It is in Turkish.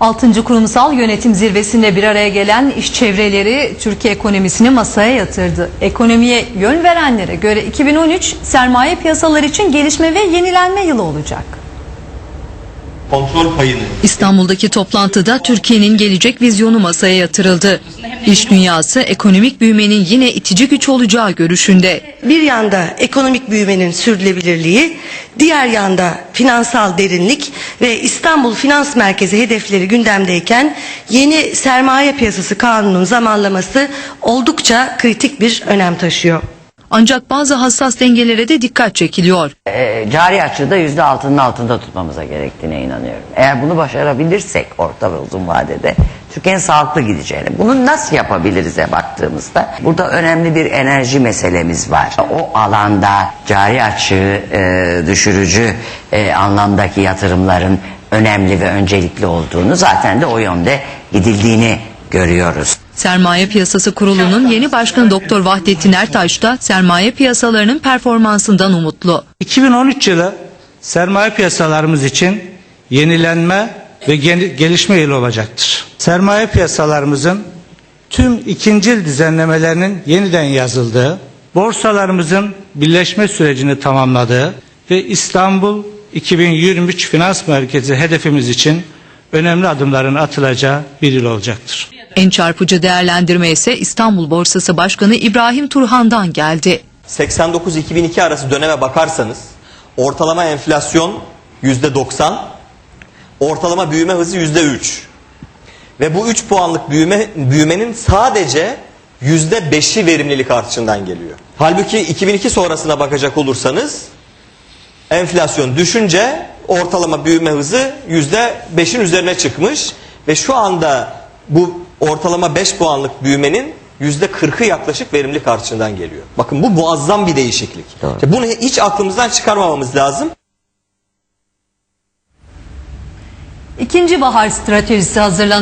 6. Kurumsal Yönetim Zirvesi'nde bir araya gelen iş çevreleri Türkiye ekonomisini masaya yatırdı. Ekonomiye yön verenlere göre 2013 sermaye piyasaları için gelişme ve yenilenme yılı olacak. kontrol payını İstanbul'daki toplantıda Türkiye'nin gelecek vizyonu masaya yatırıldı. İş dünyası ekonomik büyümenin yine itici güç olacağı görüşünde. Bir yanda ekonomik büyümenin sürdürülebilirliği, diğer yanda finansal derinlik ve İstanbul Finans Merkezi hedefleri gündemdeyken yeni sermaye piyasası kanunun zamanlaması oldukça kritik bir önem taşıyor. Ancak bazı hassas dengelere de dikkat çekiliyor. e, cari açığı da yüzde altının altında tutmamıza gerektiğine inanıyorum. Eğer bunu başarabilirsek orta ve uzun vadede Türkiye'nin sağlıklı gideceğini. Bunu nasıl yapabiliriz'e baktığımızda burada önemli bir enerji meselemiz var. O alanda cari açığı e, düşürücü e, anlamdaki yatırımların önemli ve öncelikli olduğunu zaten de o yönde gidildiğini görüyoruz. Sermaye Piyasası Kurulu'nun yeni başkanı Doktor Vahdettin Ertaş da sermaye piyasalarının performansından umutlu. 2013 yılı sermaye piyasalarımız için yenilenme ve gel- gelişme yılı olacaktır. Sermaye piyasalarımızın tüm ikincil düzenlemelerinin yeniden yazıldığı, borsalarımızın birleşme sürecini tamamladığı ve İstanbul 2023 Finans Merkezi hedefimiz için önemli adımların atılacağı bir yıl olacaktır. En çarpıcı değerlendirme ise İstanbul Borsası Başkanı İbrahim Turhan'dan geldi. 89-2002 arası döneme bakarsanız ortalama enflasyon %90, ortalama büyüme hızı %3. Ve bu 3 puanlık büyüme büyümenin sadece %5'i verimlilik artışından geliyor. Halbuki 2002 sonrasına bakacak olursanız enflasyon düşünce ortalama büyüme hızı %5'in üzerine çıkmış ve şu anda bu ortalama 5 puanlık büyümenin %40'ı yaklaşık verimlilik artışından geliyor. Bakın bu muazzam bir değişiklik. İşte Bunu hiç aklımızdan çıkarmamamız lazım. İkinci bahar stratejisi hazırlanıyor.